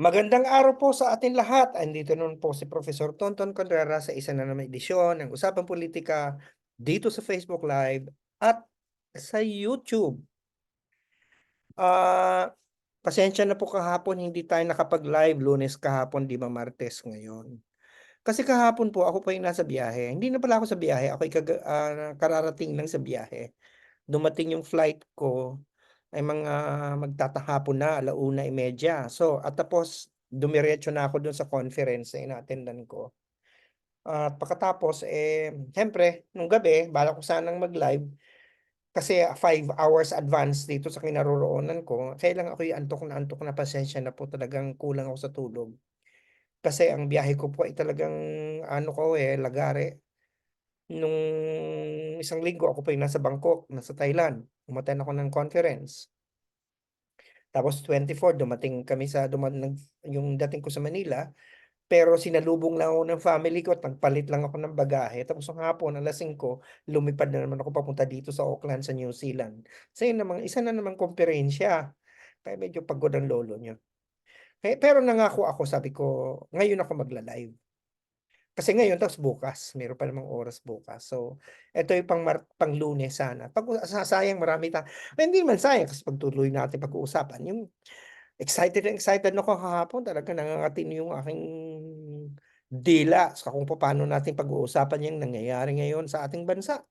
Magandang araw po sa atin lahat. Andito naman po si Professor Tonton Contreras sa isa na naman edisyon ng Usapang Politika dito sa Facebook Live at sa YouTube. Ah, pasensya na po kahapon hindi tayo nakapag-live Lunes kahapon, di ba Martes ngayon. Kasi kahapon po ako pa yung nasa biyahe. Hindi na pala ako sa biyahe, ako'y kaga, ah, kararating lang sa biyahe. Dumating yung flight ko ay mga magtatahapon na, 1:30. So, at tapos dumiretso na ako dun sa conference na ina-attendan ko. At pagkatapos, eh, siyempre nung gabi balak ko sanang mag-live kasi 5 hours advance dito sa kinaroroonan ko. Kaya lang ako'y antok na antok na, pasensya na po talagang kulang ako sa tulog. Kasi ang biyahe ko po ay talagang ano ko, eh, lagare. Nung isang linggo ako pa yung nasa Bangkok, nasa Thailand. Umattend ako ng conference. Tapos 24 dumating kami sa duma nag yung dating ko sa Manila, pero sinalubong lang ako ng family ko at nagpalit lang ako ng bagahe. Tapos ng hapon, alas 5, lumipad na naman ako papunta dito sa Auckland sa New Zealand. So yun namang isa na namang komperensya. Kaya medyo pagod ang lolo niyo. Eh, pero nangako ako, sabi ko, ngayon ako magla-live. Kasi ngayon tapos bukas, meron pa namang oras bukas. So, ito yung pang pang Lunes sana. Pag sa sayang marami ta ay hindi naman sayang kasi pagtuloy natin pag-uusapan yung excited na excited ako kahapon talagang nangangatin yung aking dila sa kung paano natin pag-uusapan yung nangyayari ngayon sa ating bansa.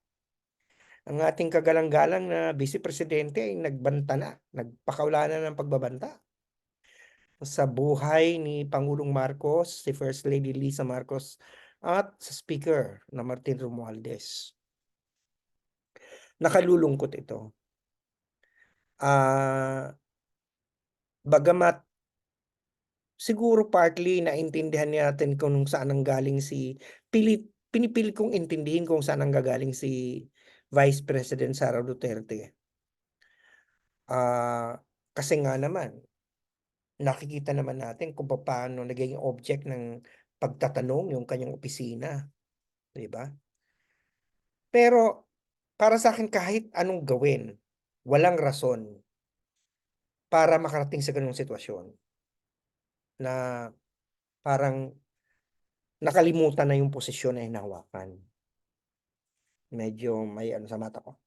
Ang ating kagalang-galang na Vice Presidente ay nagbanta na, nagpakawalan na ng pagbabanta. Sa buhay ni Pangulong Marcos, si First Lady Lisa Marcos at sa Speaker na Martin Romualdez. Nakalulungkot ito. Ah, bagamat siguro partly naintindihan natin kung saan nanggaling si pilit pinipilit kong intindihin kung saan nanggagaling si Vice President Sara Duterte. Ah, kasi nga naman nakikita naman natin kung papaano naging object ng pagtatanong yung kanyang opisina, 'di ba? Pero para sa'kin kahit anong gawin, walang rason para makarating sa gano'ng sitwasyon. Na parang nakalimutan na yung posisyon na hinahawakan. Medyo may ano sa mata ko.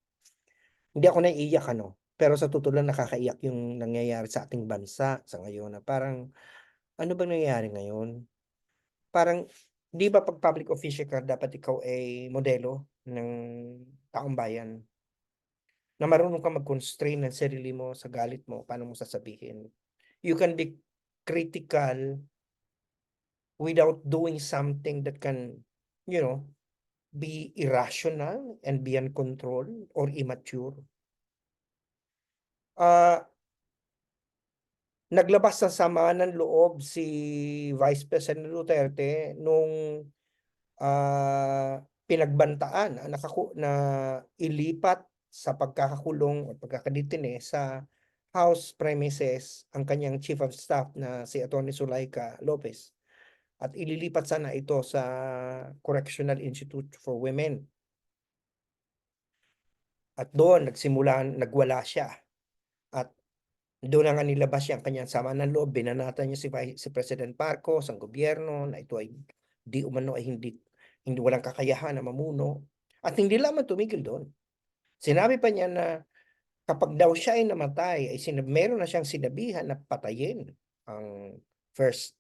Hindi ako naiiyak ano, pero sa totoo lang nakakaiyak yung nangyayari sa ating bansa sa ngayon na parang, ano bang nangyayari ngayon? Parang 'di ba 'pag public official ka dapat ikaw ay modelo ng taong bayan? Na marunong kang mag-constrain ng sarili mo sa galit mo, paano mo sasabihin. You can be critical without doing something that can, you know, be irrational and beyond control or immature. Ah Naglabas ng sama ng loob si Vice President Duterte nung, ah, pinagbantaan na nakaku na ilipat sa pagkakakulong o pagkakadetine sa house premises ang kanyang Chief of Staff na si Attorney Zulaika Lopez. At ililipat sana ito sa Correctional Institute for Women. At doon nagsimula nagwala siya. At doon na nga nilabas yung kanyang sama ng loob, binanatan niya si si President Marcos, ang gobyerno na ito ay di umano ay hindi hindi walang kakayahan na mamuno at hindi lamang tumigil doon. Sinabi pa niya na kapag daw siya ay namatay ay sinab meron na siyang sinabihan na patayin ang first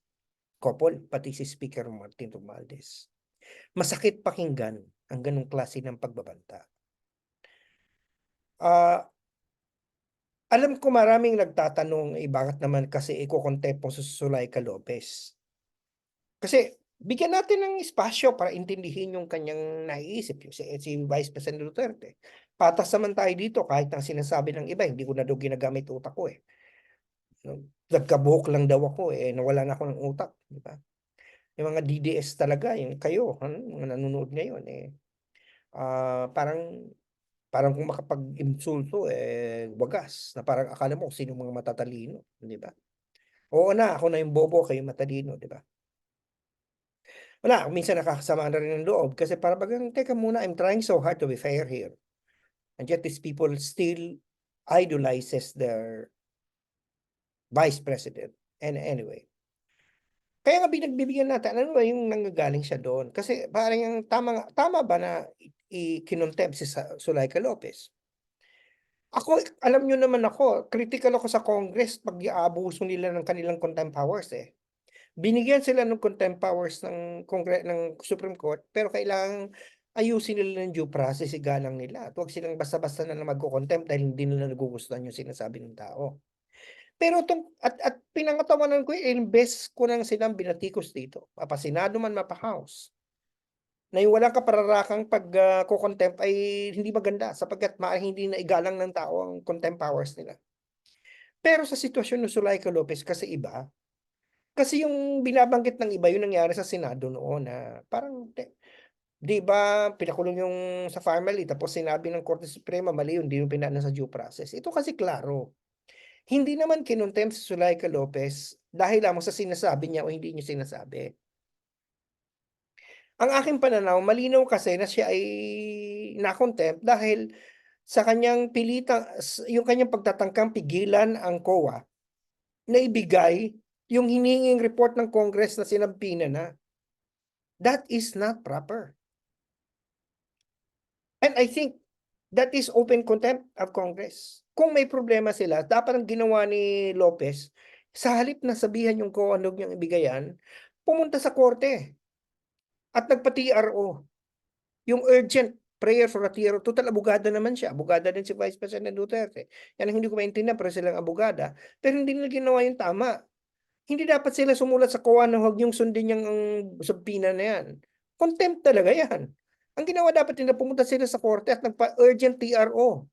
couple pati si Speaker Martin Romualdez. Masakit pakinggan ang ganong klase ng pagbabanta. Ah alam ko maraming nagtatanong, eh, bakit naman kasi iko-contempt mo si Zulaika Lopez? Kasi bigyan natin ng espasyo para intindihin yung kanyang naiisip, yung si si Vice President Duterte. Patas naman tayo dito kahit ang sinasabi ng iba, hindi ko na daw ginagamit utak ko, eh. Nagkabuhok lang daw ako, eh, nawalan ako ng utak, di ba? Yung mga DDS talaga, yung kayo, ano, mga nanonood ngayon, eh, ah, parang Parang kung makapag-insulto, eh, wagas na parang akala mo sinong mga matatalino, 'di ba? Oo na, ako na yung bobo, kayo matalino, 'di ba? Wala, minsan nakakasama na rin ng loob kasi parang bagang, teka muna, I'm trying so hard to be fair here. And yet these people still idolizes their vice president. And anyway, Kaya nga pinagbibigyan natin, ano ba yung nanggagaling siya doon? Kasi parang ang tama tama ba na i kinontempt si Sa Zuleika Lopez? Ako, alam niyo naman ako, kritikal ako sa Congress 'pag i-aabuso nila ng kanilang contempt powers, eh. Binigyan sila ng contempt powers ng Congre ng Supreme Court, pero kailangang ayusin nila ng due process igalang nila at 'wag silang basta-basta na magko-contempt dahil hindi nila nagugustuhan yung sinasabi ng tao. Pero 'tong at at pinangatawanan ko ilang beses ko ng silang binatikos dito, mapa-Senado man, mapa-House. Na yung walang kapararakang pag, ah, ko-contempt ay hindi maganda sapagkat maaaring hindi naigalang ng tao ang contempt powers nila. Pero sa sitwasyon ni Zuleika Lopez kasi iba. Kasi yung binabanggit ng iba yung nangyari sa Senado noon na parang 'di ba pinakulong yung sa family tapos sinabi ng Korte Suprema mali yun, 'di yun pinaano sa due process. Ito kasi klaro. Hindi naman kinontempt si Zuleika Lopez dahil lamang sa sinasabi niya o hindi niya sinasabi. Ang aking pananaw malinaw kasi na siya ay na-contempt dahil sa kanyang pilitang yung kanyang pagtatangkang pigilan ang COA na ibigay yung hinihinging report ng Congress na sinampina na. That is not proper. And I think that is open contempt of Congress. Kung may problema sila, dapat ang ginawa ni Lopez, sa halip na sabihan yung COA na huwag niyang ibigay yan, pumunta sa korte. At nagpa-TRO. Yung urgent prayer for a TRO, total abogada naman siya, abogada din si Vice President Duterte. Yan ang hindi ko maintindihan pero silang abogada, pero hindi nila ginawa yung tama. Hindi dapat sila sumulat sa COA na huwag niyong sundin yang subpina na yan. Contempt talaga yan. Ang ginawa dapat nila pumunta sila sa korte at nagpa-urgent TRO.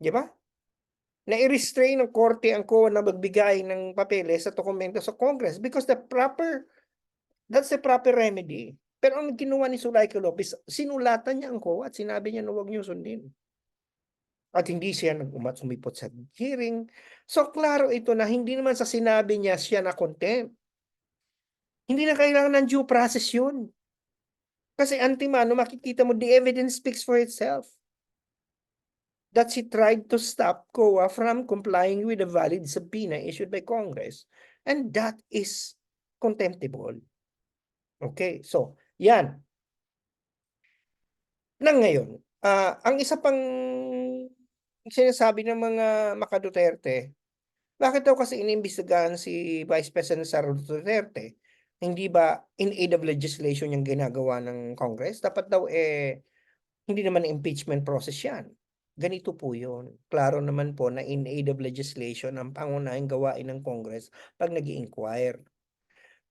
'Di ba? Na i-restrain ng korte ang COA na magbigay ng papeles at dokumento sa Congress because the proper that's the proper remedy. Pero ang ginawa ni Zuleika Lopez, sinulatan niya ang COA at sinabi niya na huwag niyong sundin. At hindi siya nag-umat sumipot sa hearing. So klaro ito na hindi naman sa sinabi niya siya na-contempt. Hindi na kailangan ng due process yun. Kasi antimano makikita mo the evidence speaks for itself. That she tried to stop COA from complying with the valid subpoena issued by Congress. And that is contemptible. Okay, so yan. Nang ngayon, ah, ang isa pang sinasabi ng mga maka-Duterte, bakit daw kasi inimbestigahan si Vice President Sara Duterte? Hindi ba in aid of legislation yung ginagawa ng Congress? Dapat daw eh, hindi naman impeachment process yan. Ganito po yun. Klaro naman po na in aid of legislation ang pangunahing gawain ng Congress pag nag inquire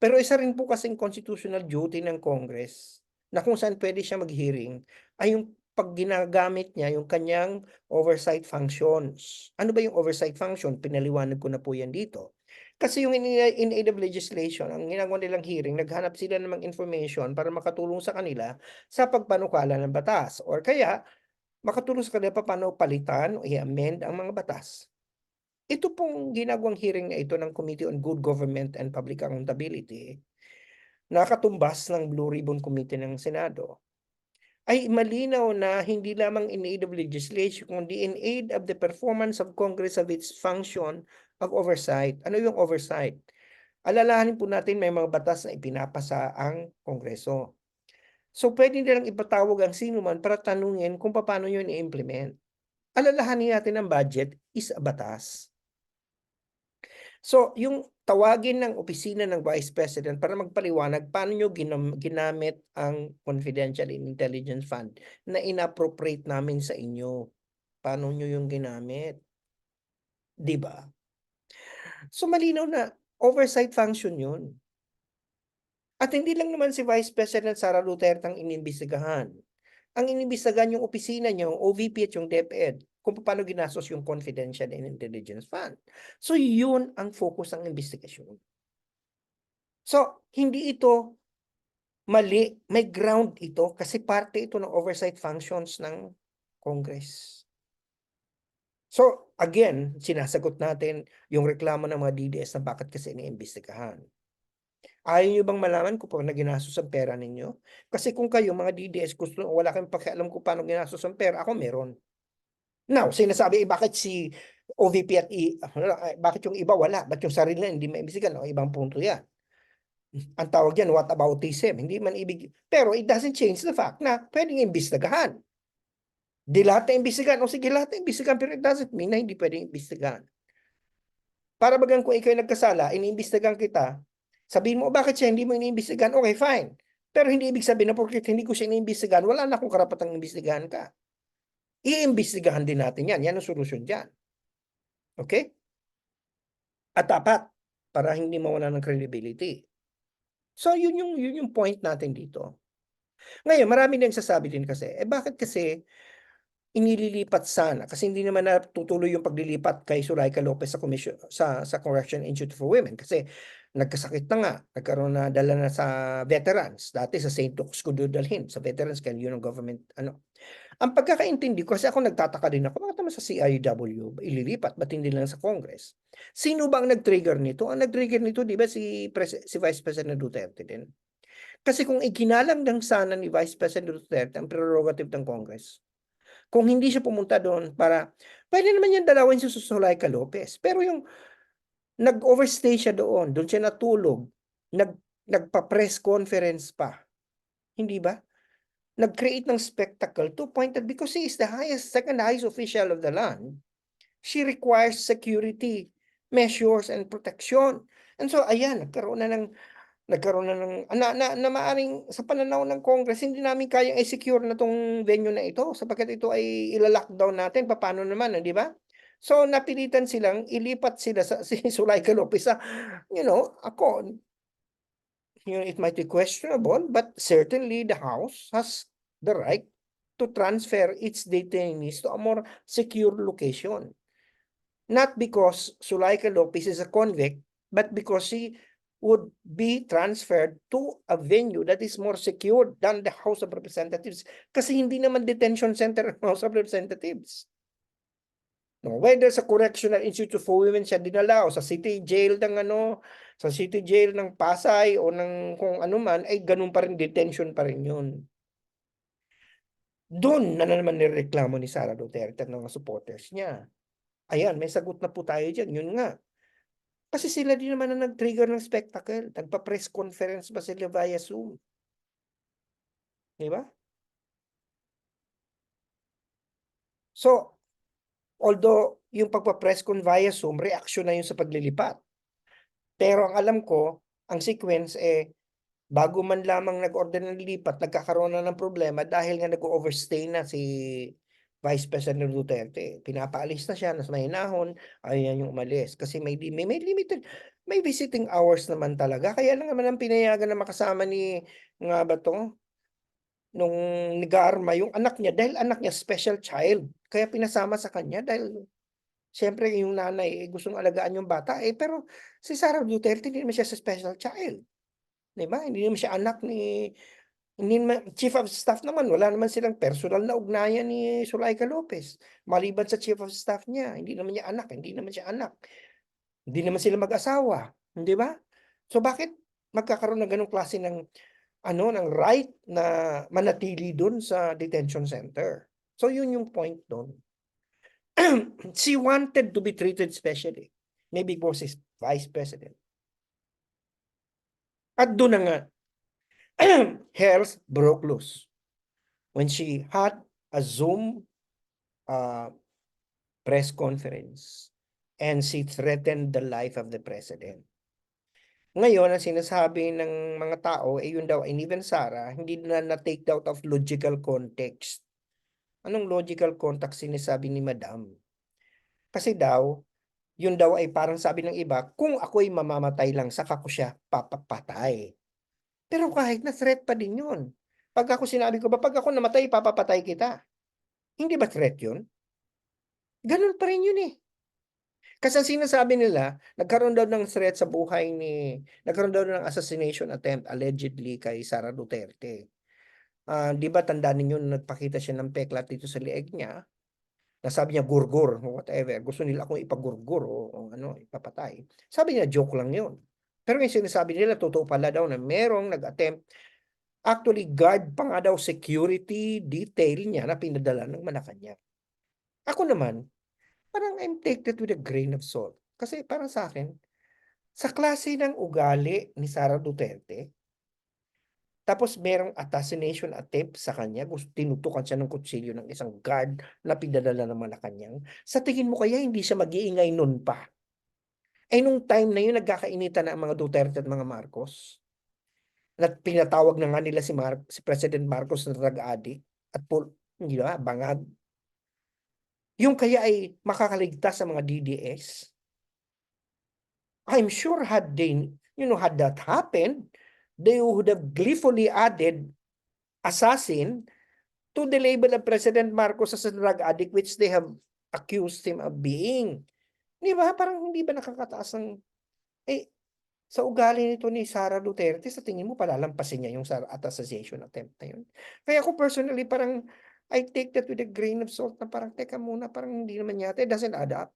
Pero isa rin po kasing constitutional duty ng Congress na kung saan pwede siya mag-hearing ay yung pag ginagamit niya yung kanyang oversight functions. Ano ba yung oversight function? Pinaliwanag ko na po yan dito. Kasi yung in, in aid of legislation, ang ginagawa nilang hearing, naghanap sila ng mga information para makatulong sa kanila sa pagpanukala ng batas. Or kaya, makatulong sa kanila paano palitan o i-amend ang mga batas. Ito pong ginagawang hearing na ito ng Committee on Good Government and Public Accountability, nakatumbas ng Blue Ribbon Committee ng Senado, ay malinaw na hindi lamang in aid of legislation, kundi in aid of the performance of Congress of its function of oversight. Ano yung oversight? Alalahanin po natin may mga batas na ipinapasa ang Kongreso. So pwede nilang ipatawag ang sino man para tanungin kung paano yun i-implement. Alalahanin natin ang budget is a batas. So, yung tawagin ng opisina ng Vice President para magpaliwanag paano nyo ginam ginamit ang Confidential Intelligence Fund na inappropriate namin sa inyo. Paano nyo yung ginamit? 'Di ba? So malinaw na oversight function yun. At hindi lang naman si Vice President Sara Duterte ang inimbestigahan. Ang inimbestigahan yung opisina niya, yung OVP at yung DepEd kung paano ginastos yung Confidential and Intelligence Fund. So yun ang focus ng investigasyon. So hindi ito mali, may ground ito kasi parte ito ng oversight functions ng Congress. So again, sinasagot natin yung reklamo ng mga DDS na bakit kasi iniimbestigahan. Ayaw nyo bang malaman kung paano ginastos ang pera ninyo? Kasi kung kayo mga DDS gusto wala kayong pakialam kung paano ginastos ang pera, ako meron. Now, sinasabi, eh, bakit si OVP at eh, bakit yung iba wala? Ba't yung sarili hindi maimbestigan? O, ibang punto yan. Ang tawag yan, what aboutism? Hindi man ibig, pero it doesn't change the fact na pwedeng imbestigahan. Di lahat na imbestigahan. O sige, lahat na imbestigahan, pero it doesn't mean na hindi pwedeng imbestigahan. Para bagang kung ikaw nagkasala, iniimbestigahan kita, sabihin mo, "O, bakit siya hindi mo iniimbestigahan? Okay, fine. Pero hindi ibig sabihin na porket hindi ko siya iniimbestigahan, wala na akong karapatang imbestigahan ka. Iimbestigahan din natin yan. Yan ang solusyon dyan. Okay? At dapat, para hindi mawala ng credibility. So, yun yung, yun yung point natin dito. Ngayon, marami din sasabi din kasi, eh bakit kasi inililipat sana? Kasi hindi naman natutuloy yung paglilipat kay Suraika Lopez sa commission, sa, sa Correction Institute for Women. Kasi nagkasakit na nga, nagkaroon na dala na sa veterans. Dati sa St. Luke's ko dalhin, sa veterans, kaya yun ang government, ano. Ang pagkakaintindi ko, kasi ako nagtataka din ako, bakit naman sa CIW, ililipat, ba't hindi lang sa Congress? Sino ba ang nag-trigger nito? Ang nag-trigger nito, di ba, si, Pres- si Vice President Duterte din. Kasi kung iginalang lang sana ni Vice President Duterte ang prerogative ng Congress, kung hindi siya pumunta doon para, pwede naman yan dalawin si Susulaika Lopez. Pero yung nag-overstay siya doon, doon siya natulog, nag, nagpa-press conference pa. Hindi ba? Nag-create ng spectacle to point that because he is the highest, second highest official of the land, she requires security measures and protection. And so, ayan, nagkaroon na ng nagkaroon na ng na, na, na maaring sa pananaw ng Congress hindi namin kayang i-secure na tong venue na ito sapagkat ito ay ila-lockdown natin paano naman di ba so napilitan silang ilipat sila sa si Sulaika Lopez sa you know ako you know it might be questionable but certainly the house has the right to transfer its detainees to a more secure location not because Sulaika Lopez is a convict but because she would be transferred to a venue that is more secure than the House of Representatives. Kasi hindi naman detention center ng House of Representatives. No, whether sa Correctional Institute for Women siya dinala o sa city jail ng ano, sa city jail ng Pasay o ng kung ano man, ay ganun pa rin, detention pa rin yun. Doon na naman nireklamo ni Sara Duterte at ng mga supporters niya. Ayan, may sagot na po tayo dyan. Yun nga, kasi sila din naman ang nag-trigger ng spectacle. Nagpa-press conference pa sila via Zoom. Di ba? So, although yung pagpa-press con via Zoom, reaction na yun sa paglilipat. Pero ang alam ko, ang sequence eh, bago man lamang nag-order ng lipat, nagkakaroon na ng problema dahil nga nag-overstay na si Vice President Duterte. Pinapaalis na siya, nas mahinahon, ayan yung umalis. Kasi may, may, may limited, may visiting hours naman talaga. Kaya lang naman ang pinayagan na makasama ni, nga ba to? Nung nigarma yung anak niya, dahil anak niya special child. Kaya pinasama sa kanya dahil Siyempre yung nanay eh, gustong alagaan yung bata eh pero si Sara Duterte hindi naman siya sa special child. 'Di ba? Hindi naman siya anak ni hindi naman, chief of staff naman wala naman silang personal na ugnayan ni Sulaika Lopez. Maliban sa chief of staff niya, hindi naman niya anak, hindi naman siya anak. Hindi naman sila mag-asawa, hindi ba? So bakit magkakaroon ng ganong klase ng ano ng right na manatili doon sa detention center? So yun yung point doon. she wanted to be treated specially. Maybe because she's vice president. At doon na nga, hairs broke loose. When she had a Zoom uh, press conference and she threatened the life of the president. Ngayon, ang sinasabi ng mga tao, eh yun daw, and even Sarah, hindi na na-take out of logical context. Anong logical context sinasabi ni Madam? Kasi daw, yun daw ay parang sabi ng iba, kung ako'y mamamatay lang, saka ko siya papapatay. Pero kahit na threat pa din yun. Pag ako sinabi ko ba, pag ako namatay, papapatay kita. Hindi ba threat yun? Ganun pa rin yun eh. Kasi sinasabi nila, nagkaroon daw ng threat sa buhay ni, nagkaroon daw ng assassination attempt allegedly kay Sara Duterte. Ah, di ba tandaan ninyo na nagpakita siya ng peklat dito sa lieg niya? Nasabi niya gurgur, whatever. Gusto nila akong ipagurgur o, o ano, ipapatay. Sabi niya joke lang yun. Pero yung sinasabi nila, totoo pala daw na merong nag-attempt. Actually, guard pa nga daw security detail niya na pinadala ng Malacanang. Ako naman, parang I'm take that with a grain of salt. Kasi para sa'kin, sa klase ng ugali ni Sara Duterte tapos merong assassination attempt sa kanya, tinutukan siya ng kutsilyo ng isang guard na pinadala ng Malacanang. Sa tingin mo kaya hindi siya mag-iingay nun pa? Eh, nung time na yun nagkakainitan na ang mga Duterte at mga Marcos. At pinatawag na nga nila si Mar si President Marcos na drug addict at pul hindi ba, bangag. Yung kaya ay makakaligtas sa mga DDS? I'm sure had they, you know, had that happened, they would have gleefully added assassin to the label of President Marcos as a drug addict which they have accused him of being. Di ba? Parang hindi ba nakakataas ng eh, sa ugali nito ni Sara Duterte, sa tingin mo palalampasin niya yung sa at assassination attempt na yun? Kaya ako personally parang I take that with a grain of salt na parang teka muna, parang hindi naman yata, it doesn't add up.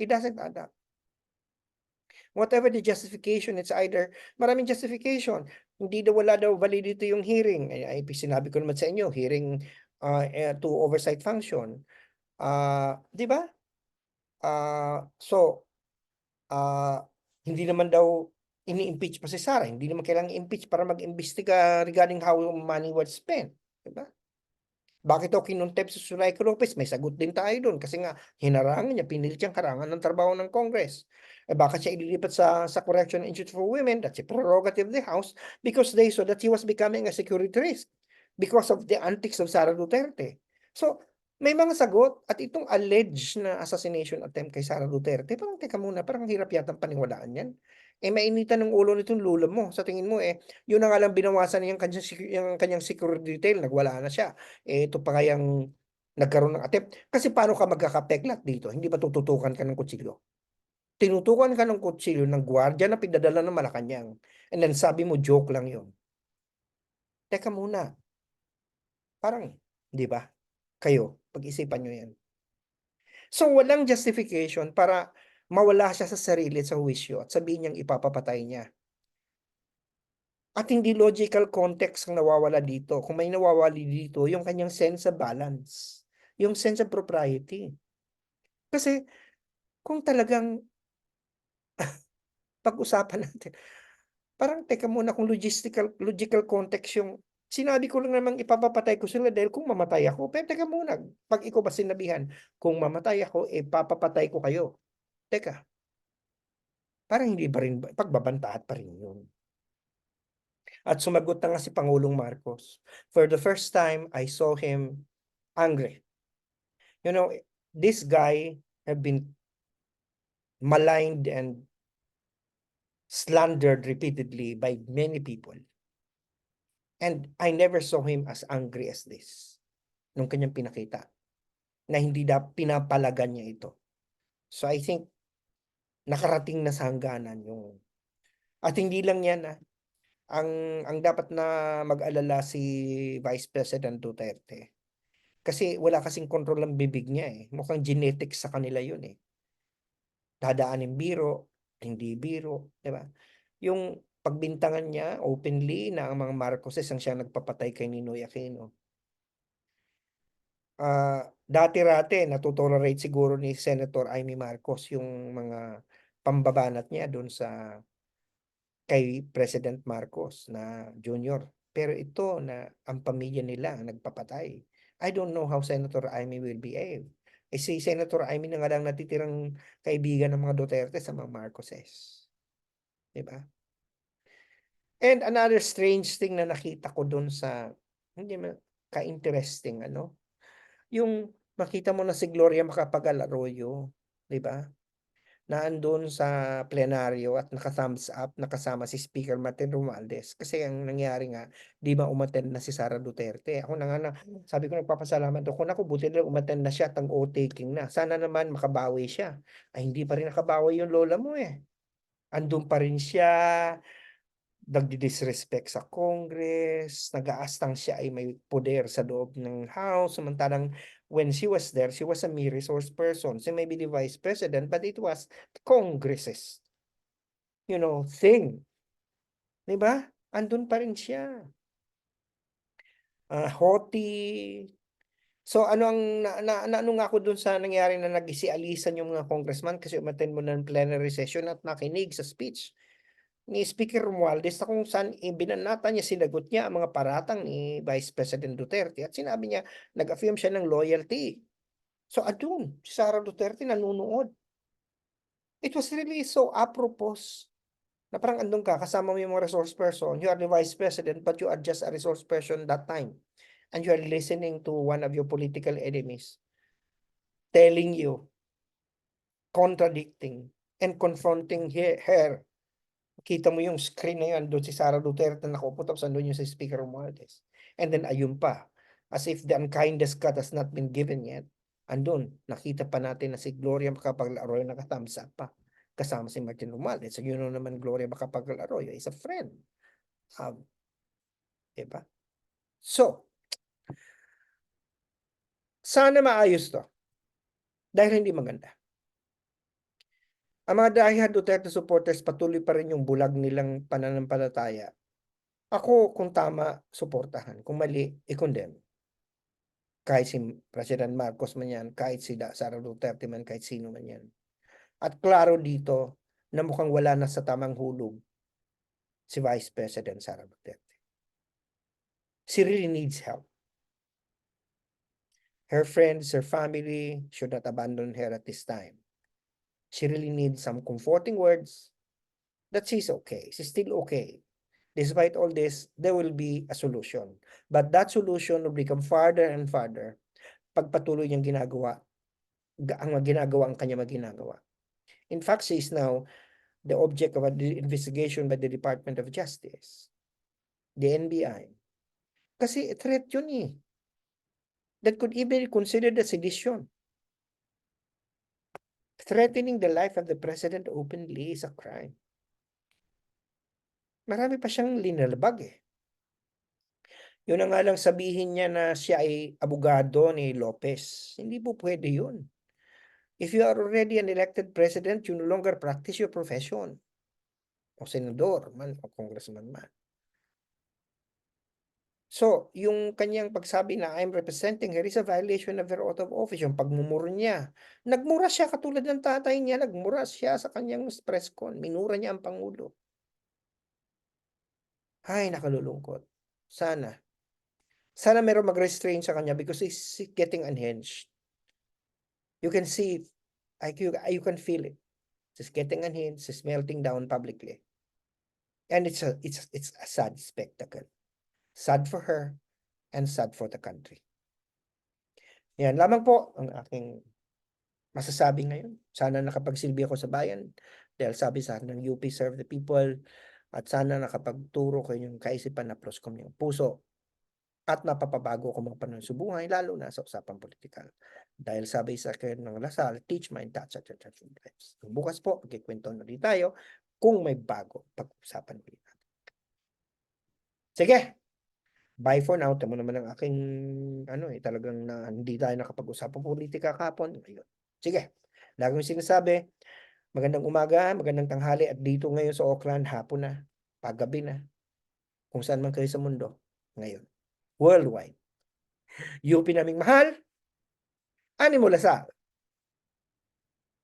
It doesn't add up. Whatever the justification, it's either maraming justification. Hindi daw wala daw validity yung hearing. Ay, ay sinabi ko naman sa inyo, hearing uh, to oversight function. Ah, 'di ba? Ah, so ah, hindi naman daw ini-impeach pa si Sara, hindi naman kailangang i-impeach para mag-imbestiga regarding how money was spent, 'di ba? Bakit daw kinontempt si Zuleika Lopez? May sagot din tayo doon kasi nga hinarangan niya, pinilit siyang harangan ng trabaho ng Congress. Eh bakit siya ililipat sa sa Correction Institute for Women? That's a prerogative of the House because they saw that he was becoming a security risk because of the antics of Sara Duterte. So, may mga sagot at itong alleged na assassination attempt kay Sara Duterte, parang teka muna, parang hirap yatang paniwalaan yan. Eh mainitan ng ulo nitong lula mo. Sa tingin mo eh, yun na nga lang binawasan niya yung kanyang, yung kanyang security detail, nagwala na siya. Eh ito pa kayang nagkaroon ng attempt. Kasi paano ka magkakapeklat dito? Hindi ba tututukan ka ng kutsilyo? Tinutukan ka ng kutsilyo ng gwardiya na pinadala ng Malacanang. And then sabi mo, joke lang yun. Teka muna. Parang, di ba? Kayo, pag-isipan nyo yan. So, walang justification para mawala siya sa sarili sa huwisyo at sabihin niyang ipapapatay niya. At hindi logical context ang nawawala dito. Kung may nawawali dito, yung kanyang sense of balance. Yung sense of propriety. Kasi, kung talagang pag-usapan natin, parang teka muna kung logistical, logical context yung sinabi ko lang namang ipapapatay ko sila dahil kung mamatay ako, pero teka muna, pag ikaw ba sinabihan, kung mamatay ako, eh papapatay ko kayo. Teka, parang hindi pa rin, pagbabantaat pa rin yun. At sumagot na nga si Pangulong Marcos. For the first time, I saw him angry. You know, this guy have been maligned and slandered repeatedly by many people. And I never saw him as angry as this nung kanyang pinakita na hindi da pinapalagan niya ito. So I think nakarating na sa hangganan yung at hindi lang yan ah. Ang ang dapat na mag-alala si Vice President Duterte. Kasi wala kasing control ang bibig niya eh. Mukhang genetics sa kanila yun eh. Dadaanin biro, hindi biro, 'di ba? Yung pagbintangan niya openly na ang mga Marcoses ang siya nagpapatay kay Ninoy Aquino. Ah, dati-rati natutolerate siguro ni Senator Amy Marcos yung mga pambabanat niya doon sa kay President Marcos na junior. Pero ito na ang pamilya nila ang nagpapatay. I don't know how Senator Amy will behave. Eh si Senator Amy na nga lang natitirang kaibigan ng mga Duterte sa mga Marcoses. 'Di ba? And another strange thing na nakita ko doon sa hindi ka-interesting ano, yung makita mo na si Gloria Macapagal Arroyo, 'di ba? Na andun sa plenaryo at naka-thumbs up, nakasama si Speaker Martin Romualdez. Kasi ang nangyari nga, 'di ba umattend na si Sara Duterte. Ako na nga na, sabi ko nagpapasalamat ako, naku buti na umattend na siya at ang oath-taking na. Sana naman makabawi siya. Ay hindi pa rin nakabawi yung lola mo eh. Andun pa rin siya, nagdi-disrespect sa Congress, nag-aastang siya ay may poder sa loob ng House, samantalang when she was there, she was a mere resource person. She may be the vice president, but it was Congress's, you know, thing. Di ba? Andun pa rin siya. Ah, haughty, So ano ang na na naano nga ako dun sa nangyari na nagsialisan yung mga congressman kasi umattend muna ng plenary session at nakinig sa speech ni Speaker Romualdez na kung saan ibinanata niya, sinagot niya ang mga paratang ni Vice President Duterte at sinabi niya, nag-affirm siya ng loyalty. So adun, si Sara Duterte nanunood. It was really so apropos na parang andun ka, kasama mo yung mga resource person, you are the Vice President but you are just a resource person that time. And you are listening to one of your political enemies telling you, contradicting, and confronting he- her. Kita mo yung screen na yun, doon si Sara Duterte na nakaupo, tapos andun yung si Speaker Romualdez. And then ayun pa, as if the unkindest cut has not been given yet, andun, nakita pa natin na si Gloria Macapagal-Arroyo nakathumbs up pa, kasama si Martin Romualdez. So yun naman Gloria Macapagal-Arroyo is a friend. Um, diba? So, sana maayos to. Dahil hindi maganda. Ang mga diehard Duterte supporters patuloy pa rin yung bulag nilang pananampalataya. Ako, kung tama, suportahan. Kung mali, i-condemn. Kahit si President Marcos man yan, kahit si Sara Duterte man, kahit sino man yan. At klaro dito na mukhang wala na sa tamang hulog si Vice President Sara Duterte. She really needs help. Her friends, her family should not abandon her at this time. She really needs some comforting words that she's okay. She's still okay. Despite all this, there will be a solution. But that solution will become farther and farther pag patuloy niyang ginagawa, ga- ang ginagawa ang kanya maginagawa. In fact, she is now the object of a di- investigation by the Department of Justice, the NBI. Kasi threat yun eh. That could even be considered a sedition. Threatening the life of the president openly is a crime. Marami pa siyang linalabag eh. Yun na nga lang sabihin niya na siya ay abogado ni Lopez. Hindi po pwede yun. If you are already an elected president, you no longer practice your profession. O senador man, o congressman man. So, yung kanyang pagsabi na I'm representing her is a violation of her oath of office. Yung pagmumura niya. Nagmura siya katulad ng tatay niya. Nagmura siya sa kanyang press con. Minura niya ang Pangulo. Ay, nakalulungkot. Sana. Sana meron mag-restrain sa kanya because he's getting unhinged. You can see. I, you, you can feel it. She's getting unhinged. She's melting down publicly. And it's a, it's, it's a sad spectacle. Sad for her and sad for the country. Yan lamang po ang aking masasabi ngayon. Sana nakapagsilbi ako sa bayan dahil sabi sa ng UP serve the people at sana nakapagturo ko yung kaisipan na proskom yung puso at napapabago ko mga panahon sa buhay lalo na sa usapang politikal. Dahil sabi sa akin ng Lasal, teach mind, touch at touch lives. Bukas po, magkikwento na rin tayo kung may bago pag-usapan ulit natin. Sige, Bye for now. Tamo naman ang aking ano eh talagang na hindi tayo nakapag-usapang politika kahapon. Ayun. Sige. Lagi kong sinasabi, magandang umaga, magandang tanghali at dito ngayon sa Auckland hapon na, paggabi na. Kung saan man kayo sa mundo ngayon. Worldwide. UP naming mahal. Ani mo lasal.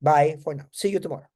Bye for now. See you tomorrow.